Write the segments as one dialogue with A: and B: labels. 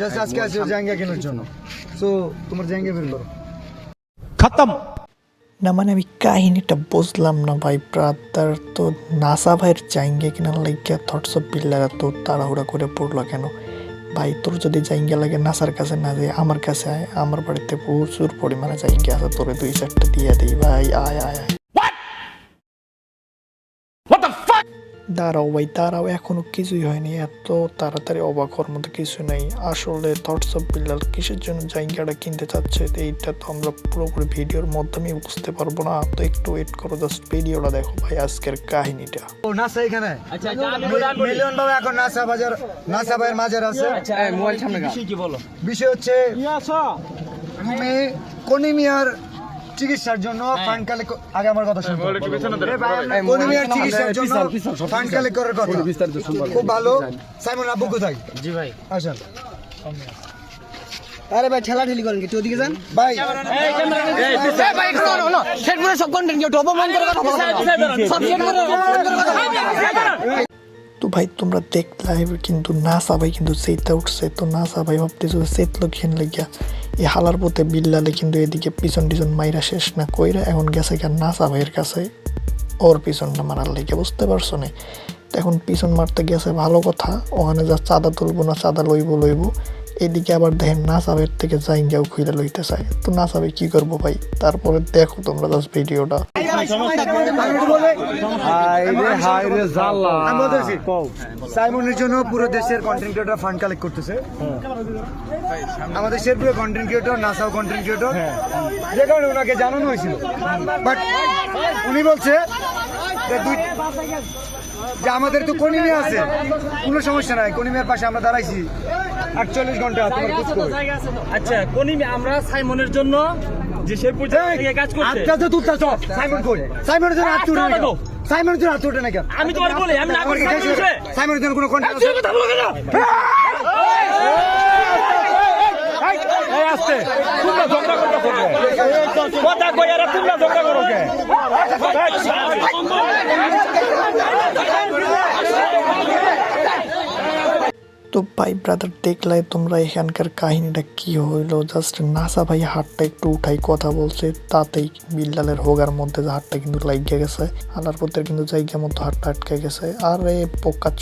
A: Just আজকে আসছো জাঙ্গা কেনার জন্য। সো তোমার জাঙ্গা বের করো।
B: না মানে আমি কাহিনীটা বুঝলাম না ভাই ব্রাদার তো নাসা ভাইয়ের জাইঙ্গে কেনার লাগিয়া থটস অফ বিল্লারা তো তাড়াহুড়া করে পড়ল কেন? ভাই তোর যদি জাইঙ্গে লাগে নাসার কাছে না যায় আমার কাছে আয়। আমার বাড়িতে প্রচুর পরিমাণে জাইঙ্গে আছে তোরে দুই চারটা দিয়ে দিই। ভাই আয় আয় আয়। দাঁড়াও ভাই দাঁড়াও এখনও কিছুই হয়নি। এত তাড়াতাড়ি অবাক হওয়ার মতো কিছু নেই। আসলে থটস অফ বিল্লাল কিসের জন্য জায়গাটা কিনতে চাচ্ছে? তো এইটা তো আমরা পুরোপুরি ভিডিওর মাধ্যমে বুঝতে পারব না। তো একটু ওয়েট করো জাস্ট ভিডিওটা দেখো ভাই আজকের কাহিনীটা।
A: ও নাসা এখানে?
C: আচ্ছা আচ্ছা
A: মিলিয়ন বাবা এখন নাসা বাজার নাসা ভাইয়ের মাজার আছে।
C: আচ্ছা মোবাইল সামনে বিষয় কি বলো?
A: বিষয় হচ্ছে আমি কনিমিয়ার চিকিৎসার জন্য ফান্ড কালেক্ট আগে আমার কথা শুনুন কনিমিয়ার চিকিৎসার জন্য ফান্ড কালেক্ট করার কথা খুব ভালো সাইমন আব্বু কোথায়
C: জি ভাই
A: আসেন
D: আরে ভাই ঠেলা ঠেলি করেন কি ওদিকে যান
A: ভাই
D: ভাই সেট করে সব কন্টেন্ট কেউ অপমান করে সব সেট করে
B: তো ভাই তোমরা দেখলে কিন্তু নাসা ভাই কিন্তু সেটা উঠছে তো নাসা ভাই ভাবতেছে সেত লোক লাগিয়া এই হালার পথে বিল্লালে কিন্তু এদিকে পিছন টিছন মাইরা শেষ না কইরা এখন গেছে কেন নাসা ভাইয়ের কাছে। ওর পিছনটা মারার লেগে বুঝতে পারছ না? এখন পিছন মারতে গেছে ভালো কথা, ওখানে যা চাঁদা তুলবো না চাঁদা লইব লইবো। এদিকে আবার দেখেন নাসাবের থেকে জাইঙ্গাও খুইলে লইতে চায় তো নাসাবে কি করব ভাই? তারপরে দেখো তোমরা জাস্ট ভিডিওটা।
A: সাইমনের জন্য পুরো দেশের কন্টেন্ট ক্রিয়েটর ফান্ড কালেক্ট করতেছে। আমাদের শেরপুরে কন্টেন্ট ক্রিয়েটর নাসাও কন্টেন্ট ক্রিয়েটর যে কারণে ওনাকে জানানো হয়েছিল। বাট উনি বলছে যে যে আমাদের তো কনিমে আছে। কোনো সমস্যা নাই কনিমের পাশে আমরা দাঁড়াইছি। আটচল্লিশ ঘণ্টা তোমার খোঁজ
C: আচ্ছা কোনি আমরা সাইমনের জন্য যে শেরপুর থেকে কাজ করছে
A: আটটা তো সব সাইমন কই সাইমনের জন্য হাত তুলে
C: আটটা
A: সাইমনের জন্য হাত তুলে না কেন
C: আমি তোমার বলি আমি না
A: আমার কি সাইমনের জন্য কোনো কন্টেন্ট আছে
C: কথা বলো কেন কথা কই আর তোমরা ঝগড়া করো কে
B: তো ভাই ব্রাদার দেখলে তোমরা এখানকার কাহিনীটা কি হইল? জাস্ট নাসা ভাই হাতটা একটু উঠাই কথা বলছে, তাতেই বিল্লালের হোগার মধ্যে হাতটা কিন্তু লাগিয়ে গেছে আলার কিন্তু জায়গার মতো হাতটা আটকে গেছে। আরে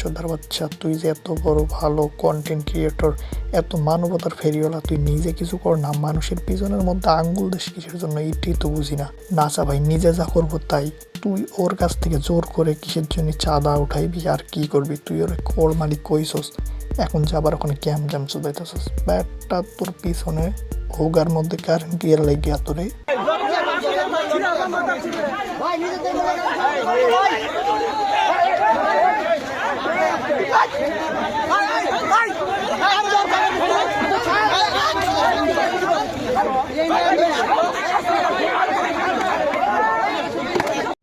B: চোদার বাচ্চা, তুই যে এত বড় ভালো কন্টেন্ট ক্রিয়েটর এত মানবতার ফেরিওয়ালা, তুই নিজে কিছু কর না, মানুষের পিছনের মধ্যে আঙ্গুল দেশ কিসের জন্য এটাই তো বুঝি না। নাসা ভাই নিজে যা করব তাই। তুই ওর কাছ থেকে জোর করে কিসের জন্য চাঁদা উঠাইবি, আর কি করবি? তুই ওর ওর মালিক, কইসস। এখন যে আবার ওখানে ক্যাম জ্যাম চুদাইতেছিস ব্যাটটা তোর পিছনে হোগার মধ্যে কারেন্ট গিয়ার লাগিয়া তোরে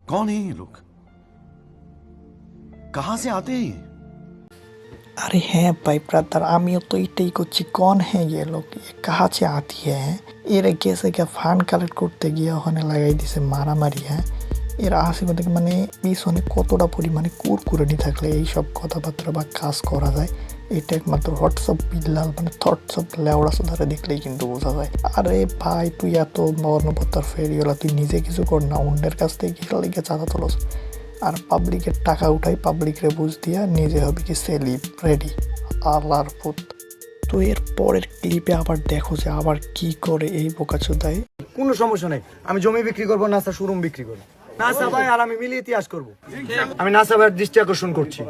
E: कौन है ये लोग कहां से आते हैं ये
B: আরে হ্যাঁ ভাই ব্রাদার আমিও তো এটাই করছি। কন হ্যাঁ গিয়ে লোক? কাহা চে আতি হ্যাঁ। এরা গেছে গিয়ে ফান্ড কালেক্ট করতে গিয়ে ওখানে লাগাই দিছে মারামারি হ্যাঁ। এরা আশেপাশে মানে পিছনে কতটা পরিমাণে কুরকুরানি থাকলে এইসব কথাবার্তা বা কাজ করা যায়? এটা একমাত্র হোয়াটসঅ্যাপ বিল্লাল মানে থটসঅ্যাপ লেওড়া সুধারে দেখলেই কিন্তু বোঝা যায়। আরে ভাই, তুই এত বর্ণপত্তার ফেরিওলা তুই নিজে কিছু কর না, অন্যের কাছ থেকে কি লেগে চাঁদা তোলস? আর পাবলিকের টাকা উঠাই পাবলিকরে বুঝ দিয়া নিজে হবে কি সেলিব রেডি আল্লাহর পুত। তো এর পরের ক্লিপে আবার দেখো যে আবার কি করে এই বোকাচোদায়।
A: কোনো সমস্যা নেই, আমি জমি বিক্রি করব, নাসা শোরুম বিক্রি করব। নাসা ভাই আর আমি মিলিয়ে ইতিহাস করব। আমি নাসা ভাইয়ের দৃষ্টি আকর্ষণ করছি।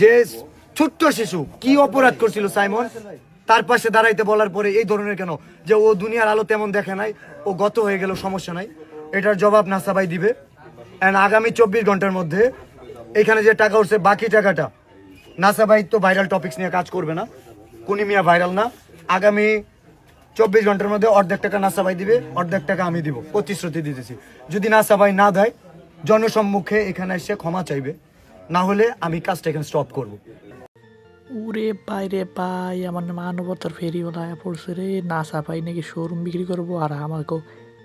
A: যে ছোট্ট শিশু কি অপরাধ করছিল সাইমন? তার পাশে দাঁড়াইতে বলার পরে এই ধরনের কেন? যে ও দুনিয়ার আলো তেমন দেখে নাই, ও গত হয়ে গেল, সমস্যা নাই। এটার জবাব নাসা ভাই দিবে। অ্যান্ড আগামী চব্বিশ ঘণ্টার মধ্যে এখানে যে টাকা উঠছে, বাকি টাকাটা নাসা ভাই তো ভাইরাল টপিকস নিয়ে কাজ করবে না। কুনি মিয়া ভাইরাল না। আগামী চব্বিশ ঘণ্টার মধ্যে অর্ধেক টাকা নাসা ভাই দিবে, অর্ধেক টাকা আমি দিব। প্রতিশ্রুতি দিতেছি। যদি নাসা ভাই না দেয়, জনসম্মুখে এখানে এসে ক্ষমা চাইবে। না হলে আমি কাজটা এখানে স্টপ করব।
B: উরে বাইরে ভাই, আমার মানবতার ফেরিওয়ালা পড়ছে রে। নাসা ভাই নাকি শোরুম বিক্রি করব আর আমাকেও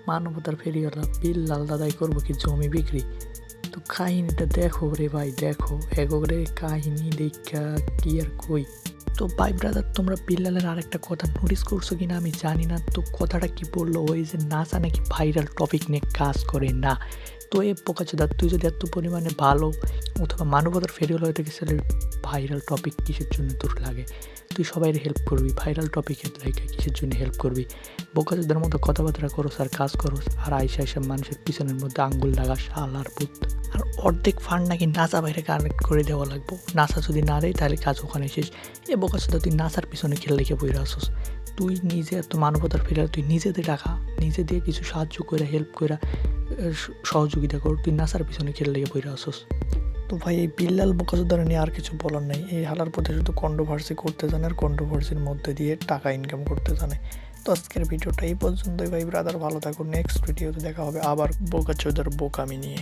B: মানবতার ফেরিওয়ালা বিল লাল দাদাই করব কি জমি বিক্রি? তো কাহিনিটা দেখো রে ভাই, দেখো। এগো রে, কাহিনি দেখা কি আর কই? তো ভাই ব্রাদার তোমরা বিল্লালের আরেকটা কথা নোটিস করছ কিনা আমি জানি না, তো কথাটা কি বলল? ওই যে নাসা নাকি ভাইরাল টপিক নিয়ে কাজ করে, না। তো এ পোকাচোদা তুই যদি এত পরিমাণে ভালো অথবা মানবতার ফেরিওয়াল হয়ে থাকিস, তাহলে ভাইরাল টপিক কিসের জন্য তোর লাগে? তুই সবাই হেল্প করবি ভাইরাল টপিকের লাইকে কিসের জন্য হেল্প করবি? বোকাচোদার মতো কথাবার্তা করোস আর কাজ করোস, আর আইসা আইসা মানুষের পিছনের মধ্যে আঙ্গুল লাগা শাল আর পুত আর অর্ধেক ফান্ড নাকি নাসা বাইরে কানেক্ট করে দেওয়া লাগবো। নাসা যদি না দেয়, তাহলে কাজ ওখানে শেষ। এ বোকাচোদা, তুই নাসার পিছনে খেলে রেখে বইরা আসোস। তুই নিজে এত মানবতার ফেরার তুই নিজেদের টাকা, নিজে দিয়ে কিছু সাহায্য করে হেল্প করে সহযোগিতা কর, তুই নাসার পিছনে খেলে লেগে বইরা আসোস। তো ভাই, এই বিল্লাল বোকাচোদার নিয়ে আর কিছু বলার নাই। এই হালার পথে শুধু কন্ট্রোভার্সি করতে জানে আর কন্ট্রোভার্সির মধ্যে দিয়ে টাকা ইনকাম করতে জানে। তো আজকের ভিডিওটা এই পর্যন্তই ভাই ব্রাদার ভালো থাকুন। নেক্সট ভিডিওতে দেখা হবে আবার বোকা বোকাচোদার বোকামি নিয়ে।